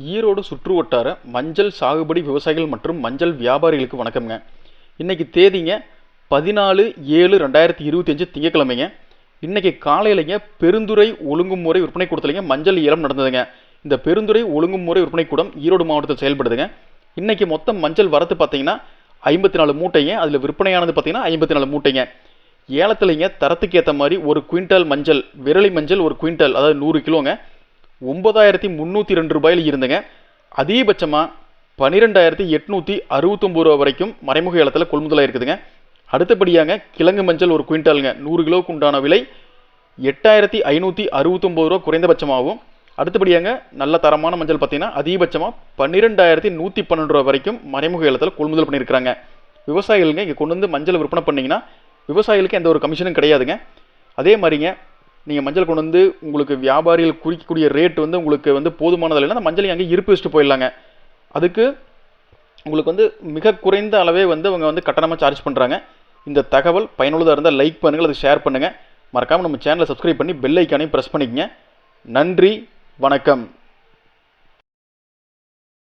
ஈரோடு சுற்று வட்டார மஞ்சள் சாகுபடி விவசாயிகள் மற்றும் மஞ்சள் வியாபாரிகளுக்கு வணக்கம்ங்க. இன்றைக்கி தேதிங்க பதினாலு ஏழு ரெண்டாயிரத்தி இருபத்தஞ்சு திங்கக்கிழமைங்க இன்றைக்கி காலையிலங்க பெருந்துறை ஒழுங்குமுறை விற்பனை கூடத்துலங்க மஞ்சள் ஏலம் நடந்ததுங்க. இந்த பெருந்துறை ஒழுங்குமுறை விற்பனை கூடம் ஈரோடு மாவட்டத்தில் செயல்படுதுங்க. இன்றைக்கி மொத்தம் மஞ்சள் வரத்து பார்த்தீங்கன்னா ஐம்பத்தி நாலு மூட்டைங்க. அதில் விற்பனையானது பார்த்தீங்கன்னா ஐம்பத்தி நாலு மூட்டைங்க. ஏலத்துலைங்க தரத்துக்கு ஏற்ற மாதிரி ஒரு குவிண்டால் மஞ்சள் விரலி மஞ்சள் ஒரு குவிண்டால் அதாவது நூறு கிலோங்க. ஒன்பதாயிரத்தி முந்நூற்றி ரெண்டு ரூபாயில் இருந்துங்க. அதிகபட்சமாக பன்னிரெண்டாயிரத்தி எட்நூற்றி அறுபத்தொம்பது ரூபா வரைக்கும் மறைமுக ஏலத்தில் கொள்முதலாக இருக்குதுங்க. அடுத்தபடியாங்க கிழங்கு மஞ்சள் ஒரு குவிண்டாலுங்க நூறு கிலோவுக்கு உண்டான விலை எட்டாயிரத்தி ஐநூற்றி அறுபத்தொம்பது ரூபா குறைந்தபட்சமாகவும். அடுத்தபடியாங்க நல்ல தரமான மஞ்சள் பார்த்தீங்கன்னா அதிகபட்சமாக பன்னிரெண்டாயிரத்தி நூற்றி பன்னெண்டு ரூபா வரைக்கும் மறைமுக ஏலத்தில் கொள்முதல் பண்ணியிருக்கிறாங்க. விவசாயிகளுங்க இங்கே கொண்டு வந்து மஞ்சள் விற்பனை பண்ணிங்கன்னா விவசாயிகளுக்கு எந்த ஒரு கமிஷனும் கிடையாதுங்க. அதே மாதிரிங்க நீங்கள் மஞ்சள் கொண்டு வந்து உங்களுக்கு வியாபாரிகள் குறிக்கக்கூடிய ரேட் வந்து உங்களுக்கு வந்து போதுமானது இல்லைன்னா அந்த மஞ்சளை அங்கே இருப்பு வச்சுட்டு போயிடலாங்க. அதுக்கு உங்களுக்கு வந்து மிக குறைந்த அளவே வந்து அவங்க வந்து கட்டணமாக சார்ஜ் பண்ணுறாங்க இந்த தகவல் பயனுள்ளதாக இருந்தால் லைக் பண்ணுங்கள் அதை ஷேர் பண்ணுங்கள் மறக்காமல் நம்ம சேனலை சப்ஸ்கிரைப் பண்ணி பெல் ஐக்கானையும் ப்ரெஸ் பண்ணிக்கங்க. நன்றி வணக்கம்.